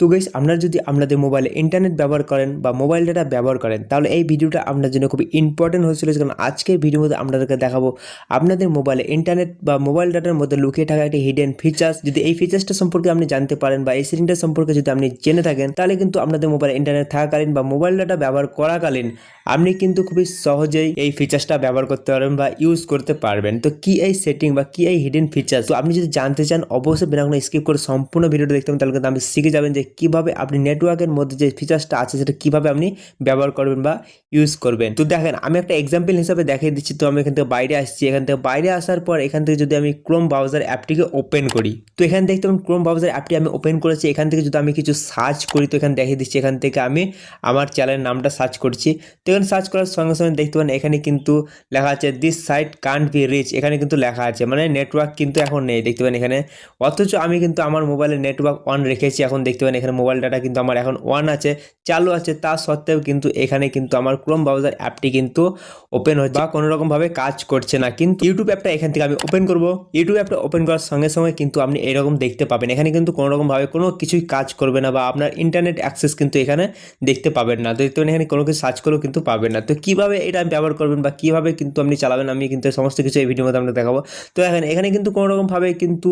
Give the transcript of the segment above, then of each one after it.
তো গাইস আপনারা যদি আপনাদের মোবাইলে ইন্টারনেট ব্যবহার করেন বা মোবাইল ডাটা ব্যবহার করেন, তাহলে এই ভিডিওটা আপনার জন্য খুবই ইম্পর্টেন্ট হয়ে চলেছে কারণ আজকের ভিডিওর মধ্যে আপনাদেরকে দেখাবো আপনাদের মোবাইলে ইন্টারনেট বা মোবাইল ডাটার মধ্যে লুকিয়ে থাকা একটি হিডেন ফিচার্স যদি এই ফিচার্সটা সম্পর্কে আপনি জানতে পারেন বা এই সেটিংটা সম্পর্কে যদি আপনি জেনে থাকেন, তাহলে কিন্তু আপনাদের মোবাইলে ইন্টারনেট থাকাকালীন বা মোবাইল ডাটা ব্যবহার করাকালীন আপনি কিন্তু খুবই সহজেই এই ফিচার্সটা ব্যবহার করতে পারবেন বা ইউজ করতে পারবেন। তো কি এই সেটিং বা কি এই হিডেন ফিচার্স তো আপনি যদি জানতে চান, অবশ্যই বিনা কোনো স্কিপ করে সম্পূর্ণ ভিডিওটা দেখতে হবে তাহলে কিন্তু আপনি শিখে যাবেন যে কীভাবে আপনি নেটওয়ার্কের মধ্যে যে ফিচার্সটা আছে সেটা কীভাবে আপনি ব্যবহার করবেন বা ইউজ করবেন। তো দেখেন, আমি একটা এক্সাম্পল হিসাবে দেখিয়ে দিচ্ছি। তো আমি এখান থেকে বাইরে আসছি। এখান থেকে বাইরে আসার পর এখান থেকে যদি আমি ক্রোম ব্রাউজার অ্যাপটিকে ওপেন করি, তো এখান দেখতে পাবেন ক্রোম ব্রাউজার অ্যাপটি আমি ওপেন করেছি। এখান থেকে যদি আমি কিছু সার্চ করি, তো এখানে দেখিয়ে দিচ্ছি, এখান থেকে আমি আমার চ্যানেলের নামটা সার্চ করছি। তো এখানে সার্চ করার সঙ্গে সঙ্গে দেখতে পাবেন এখানে কিন্তু লেখা আছে this site can't be reach এখানে কিন্তু লেখা আছে। মানে নেটওয়ার্ক কিন্তু এখন নেই, দেখতে পাবেন এখানে। অথচ আমি কিন্তু আমার মোবাইলে নেটওয়ার্ক অন রেখেছি, এখন দেখতে পাবেন এখানে মোবাইল ডাটা কিন্তু আমার এখন ওয়ান আছে, চালু আছে, তা সত্ত্বেও কিন্তু এখানে কিন্তু আমার ক্রোম ব্রাউজার অ্যাপটি কিন্তু ওপেন হচ্ছে বা কোনো রকমভাবে কাজ করছে না। কিন্তু ইউটিউব অ্যাপটা এখান থেকে আমি ওপেন করব। ইউটিউব অ্যাপটা ওপেন করার সঙ্গে সঙ্গে কিন্তু আপনি এরকম দেখতে পাবেন। এখানে কিন্তু কোনো রকমভাবে কোনো কিছুই কাজ করবে না বা আপনার ইন্টারনেট অ্যাক্সেস কিন্তু এখানে দেখতে পাবেন না। তো দেখতে পাবেন এখানে কোনো কিছু সার্চ করেও কিন্তু পাবেন না। তো কীভাবে এটা আমি ব্যবহার করবেন বা কীভাবে কিন্তু আপনি চালাবেন, আমি কিন্তু সমস্ত কিছু এই ভিডিওর মধ্যে আপনাকে দেখাবো। তো এখানে এখানে কিন্তু কোনো রকমভাবে কিন্তু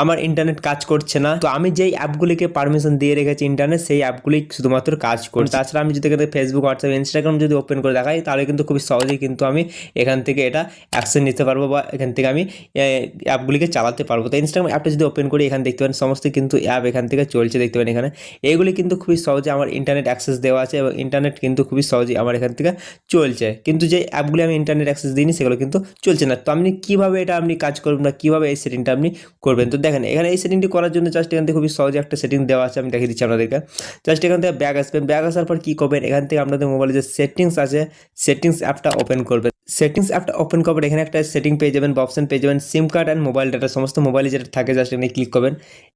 আমার ইন্টারনেট কাজ করছে না। তো আমি যেই অ্যাপগুলিকে পারমিশন দিয়ে রেখেছি ইন্টারনেট সেই অ্যাপগুলি শুধুমাত্র কাজ করছে। তাছাড়া আমি যদি ফেসবুক হোয়াটসঅ্যাপ ইনস্টাগ্রাম যদি ওপেন করে দেখাই, তাহলে কিন্তু খুবই সহজেই কিন্তু আমি এখান থেকে এটা অ্যাকশন নিতে পারব বা এখান থেকে আমি অ্যাপগুলিকে চালাতে পারব। তো ইনস্টাগ্রাম অ্যাপটা যদি ওপেন করি, এখানে দেখতে পারেন সমস্ত কিন্তু অ্যাপ এখান থেকে চলছে, দেখতে পারেন এখানে। এইগুলি কিন্তু খুবই সহজে আমার ইন্টারনেট অ্যাক্সেস দেওয়া আছে এবং ইন্টারনেট কিন্তু খুবই সহজেই আমার এখান থেকে চলছে। কিন্তু যে অ্যাপগুলি আমি ইন্টারনেট অ্যাক্সেস দিইনি, সেগুলো কিন্তু চলছে না। তো আপনি কীভাবে এটা আপনি কাজ করবেন না কীভাবে এই সেটিংটা আপনি করবেন? তো দেখেন, এখানে এই সেটিংটি করার জন্য জাস্ট এখান থেকে খুবই সহজে একটা সেটিং দেওয়া আছে। আমি দেখিয়ে দিচ্ছি আপনাদেরকে। জাস্ট এখান থেকে ব্যাগ আসবেন ব্যাগ আসার পর কী করবেন? এখান থেকে আপনাদের মোবাইলে যে সেটিংস আছে সেটিংস অ্যাপটা ওপেন করবেন। সেটিংস অ্যাপটা ওপেন করবেন এখানে একটা সেটিং পেয়ে যাবেন বা অপশন পেয়ে যাবেন SIM card and mobile data সমস্ত মোবাইলে যেটা থাকে জাস্ট এখানে ক্লিক করবেন।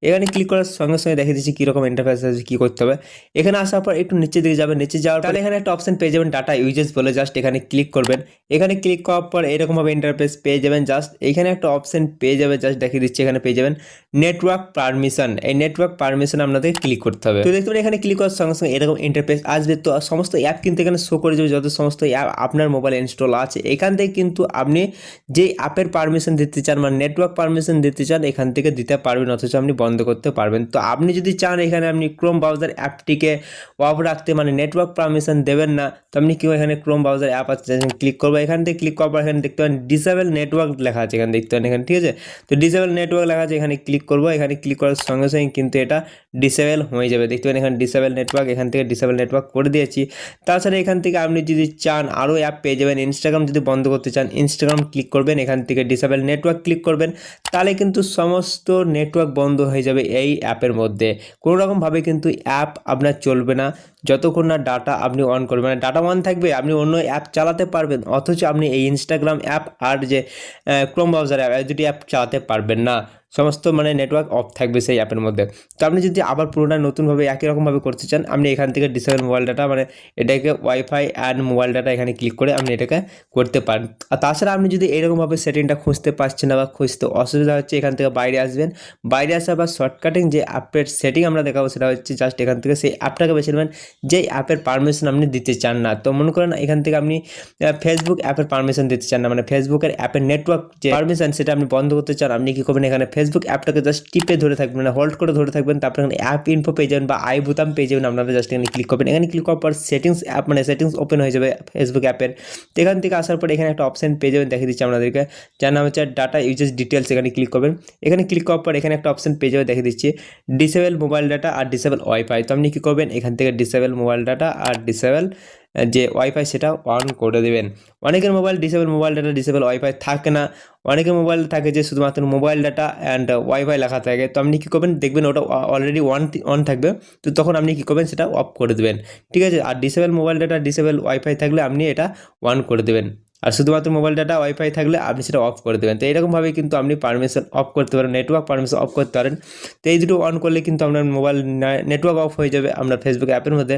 এখানে ক্লিক করার সঙ্গে সঙ্গে দেখে দিচ্ছি কীরকম ইন্টারফেস আছে কী করতে হবে। এখানে আসার পর একটু নিচে দিকে যাবেন নিচে যাওয়ার তাহলে এখানে একটা অপশন পেয়ে যাবেন ডাটা ইউজেস বলে জাস্ট এখানে ক্লিক করবেন। এখানে ক্লিক করার পর এরকমভাবে ইন্টারফেস পেয়ে যাবেন জাস্ট এখানে একটা অপশন পেয়ে যাবে জাস্ট দেখিয়ে দিচ্ছি এখানে পেয়ে যাবেন নেটওয়ার্ক পারমিশন এই নেটওয়ার্ক পারমিশন আপনাদের ক্লিক করতে হবে। তো দেখতে এখানে ক্লিক করার সঙ্গে সঙ্গে এরকম ইন্টারফেস আসবে। তো সমস্ত অ্যাপ কিন্তু এখানে শো করে যাবে যত সমস্ত অ্যাপ আপনার মোবাইল ইনস্টল আছে। এখান থেকে কিন্তু আপনি যে অ্যাপের পারমিশন দিতে চান মানে নেটওয়ার্ক পারমিশন দিতে চান, এখান থেকে দিতে পারবেন, অথচ আপনি বন্ধ করতে পারবেন। তো আপনি যদি চান এখানে আপনি ক্রোম ব্রাউজার অ্যাপটিকে অফ রাখতে মানে নেটওয়ার্ক পারমিশন দেবেন না, তো আপনি কেউ এখানে ক্রোম ব্রাউজার অ্যাপ আছে ক্লিক করব। এখান থেকে ক্লিক পর এখানে দেখতে পারেন ডিসেবল নেটওয়ার্ক লেখা আছে, এখানে দেখতে পারেন এখানে, ঠিক আছে? তো ডিসেবল নেটওয়ার্ক লেখা আছে, এখানে ক্লিক করব। এখানে ক্লিক করার সঙ্গে সঙ্গে কিন্তু এটা ডিসেবল হয়ে যাবে। দেখতে পারেন এখানে ডিসেবল নেটওয়ার্ক এখান থেকে ডিসেবল নেটওয়ার্ক করে দিয়েছি। তাছাড়া এখান থেকে আপনি যদি চান, আরও অ্যাপ পেয়ে যাবেন। ইনস্টাগ্রাম যদি বন্ধ করতে চান ইনস্টাগ্রাম ক্লিক করবেন, এখান থেকে ডিসেবল নেটওয়ার্ক ক্লিক করবেন। তাহলে কিন্তু সমস্ত নেটওয়ার্ক বন্ধ হয়ে যাবে এই অ্যাপের মধ্যে। কোনো রকমভাবে কিন্তু অ্যাপ আপনার চলবে না। যতক্ষণ না ডাটা আপনি অন করবেন। মানে ডাটা অন থাকবে, আপনি অন্য অ্যাপ চালাতে পারবেন। অথচ আপনি এই ইনস্টাগ্রাম অ্যাপ আর যে ক্রোম ব্রাউজার অ্যাপ দুটি অ্যাপ চালাতে পারবেন না। সমস্ত মানে নেটওয়ার্ক অফ থাকবে সেই অ্যাপের মধ্যে। তো আপনি যদি আবার পুরোটা নতুনভাবে একই রকমভাবে করতে চান, আপনি এখান থেকে ডিসেবল মোবাইল ডাটা মানে এটাকে ওয়াইফাই অ্যান্ড মোবাইল ডাটা এখানে ক্লিক করে আপনি এটাকে করতে পারেন। আর তাছাড়া আপনি যদি এরকমভাবে সেটিংটা খুঁজতে পারছেন না বা খুঁজতে অসুবিধা হচ্ছে, এখান থেকে বাইরে আসবেন। বাইরে আসা বা শর্টকাটিং যে অ্যাপের সেটিং আমরা দেখাবো সেটা হচ্ছে জাস্ট এখান থেকে সেই অ্যাপটাকে বেছে নেবেন, যেই অ্যাপের পারমিশন আপনি দিতে চান না। তো মনে করেন এখান থেকে আপনি ফেসবুক অ্যাপের পারমিশন দিতে চান না। মানে ফেসবুকের অ্যাপের নেটওয়ার্ক যে পারমিশন সেটা আপনি বন্ধ করতে চান, আপনি কী করবেন এখানে ফেসবুক অ্যাপটাকে জাস্ট টিপে ধরে থাকবেন মানে হোল্ড করে ধরে থাকবেন, তারপর এখানে অ্যাপ ইনফো পেয়ে যাবেন বা আই বুতাম পেয়ে যাবেন, আপনারা জাস্ট এখানে ক্লিক করবেন। এখানে ক্লিক করার পর সেটিংস অ্যাপ মানে সেটিংস ওপেন হয়ে যাবে ফেসবুক অ্যাপের এখান থেকে আসার পর এখানে একটা অপশন পেয়ে যাবেন দেখে দিচ্ছি আপনাদেরকে। যার নাম হচ্ছে ডাটা ইউজেস ডিটেলস এখানে ক্লিক করবেন। এখানে ক্লিক করার পর এখানে একটা অপশন পেয়ে যাবে দেখে দিচ্ছি। ডিসেবল মোবাইল ডাটা আর ডিসেবল ওয়াইফাই তো আপনি কী করবেন? এখান থেকে ডিসেবল মোবাইল ডাটা আর ডিসেবল যে ওয়াইফাই সেটা অন করে দেবেন। অনেকের mobile disable mobile data disable WiFi থাকে না। অনেকের মোবাইল থাকে যে শুধুমাত্র মোবাইল ডাটা অ্যান্ড ওয়াইফাই লেখা থাকে। তো আপনি কী করবেন? দেখবেন ওটা অলরেডি অন অন থাকবে। তো তখন আপনি কী করবেন? সেটা অফ করে দেবেন। ঠিক আছে? আর disable mobile data disable WiFi থাকলে আপনি এটা অন করে দেবেন। আর শুধুমাত্র মোবাইল ডাটা ওয়াইফাই থাকলে আপনি সেটা অফ করে দেবেন। তো এইরকমভাবে কিন্তু আপনি পারমিশন অফ করতে পারেন নেটওয়ার্ক পারমিশন অফ করতে পারেন। তো এই দুটো অন করলে কিন্তু আপনার মোবাইল নেটওয়ার্ক অফ হয়ে যাবে আপনার ফেসবুক অ্যাপের মধ্যে।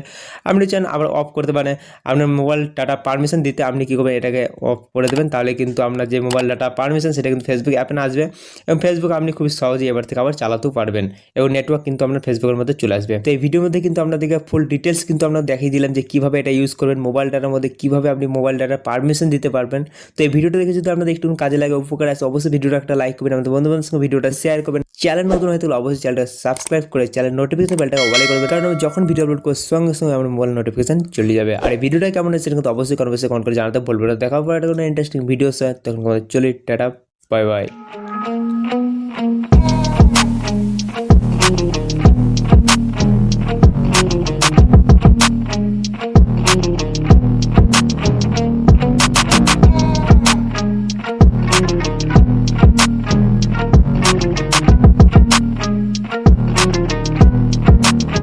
আপনি চান আবার অফ করতে পারেন। আপনার মোবাইল ডাটা পারমিশন দিতে আপনি কী করবেন, এটাকে অফ করে দেবেন। তাহলে কিন্তু আপনার যে মোবাইল ডাটা পারমিশন সেটা কিন্তু ফেসবুক অ্যাপে আসবে। এবং ফেসবুক আপনি খুব সহজেই এবার থেকে আবার চালাতেও পারবেন। এবং নেটওয়ার্ক কিন্তু আপনার ফেসবুকের মধ্যে চলে আসবে। তো এই ভিডিওর মধ্যে কিন্তু আপনাদেরকে ফুল ডিটেলস কিন্তু আমরা দেখিয়ে দিলাম যে কীভাবে এটা ইউজ করবেন। মোবাইল ডাটার মধ্যে কীভাবে আপনি মোবাইল ডাটার পারমিশন দিতে পারবেন। তো এই ভিডিওটা দেখে যদি আপনাদের একটু কাজে লাগে, উপকার আছে, অবশ্যই ভিডিওটা একটা লাইক করবেন, আমাদের বন্ধু বান্ধবের সঙ্গে ভিডিওটা শেয়ার করবেন। চ্যানেল নতুন হয়তো অবশ্যই চ্যানেলটা সাবস্ক্রাইব করে চ্যানেল নোটিফিকেশন বেলটাকে অবালে করবে কারণ আমি যখন ভিডিও আপলোড করি সঙ্গে সঙ্গে আমার মোবাইল নোটিফিকেশন চলে যাবে। আর এই ভিডিওটা কেমন হচ্ছে কিন্তু অবশ্যই কনভার্সে কমেন্ট করে জানাতে বলব দেখা একটা কোনো ইন্টারেস্টিং ভিডিও স্যার তখন চলি, টাটা বাই বাই